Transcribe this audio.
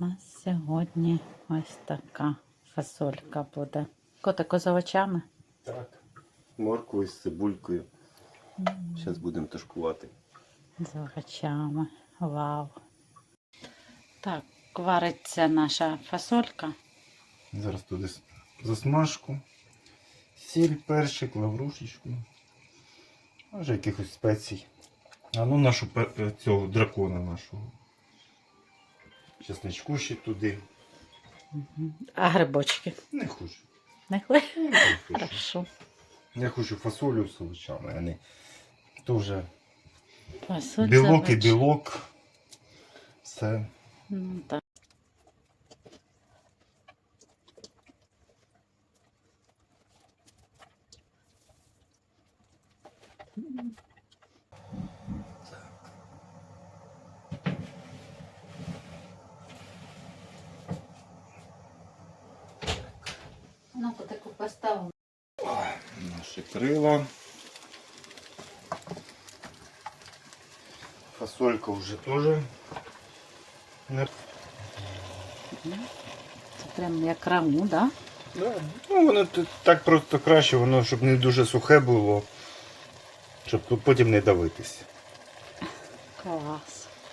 У нас сьогодні ось така фасолька буде. Котико з овочами. Так. Морквою з цибулькою. Зараз будемо тушкувати. З овочами. Вау. Так, вариться наша фасолька. Зараз туди засмажку, сіль, перчик, лаврушечку. Може якихось спецій. А ну нашу цього дракона нашого. Чесничку ще туди. А грибочки? Не хочу. Не хочу. Хорошо. Я хочу фасолю з овочами, а не то вже Фасоль білок і білок. Все. Ну, так. Ну, таку поставимо. Наші крила. Фасолька вже теж. Не... Це прям як раму, да? Да. Ну, воно так просто краще, воно щоб не дуже сухе було, щоб потім не давитись. Клас.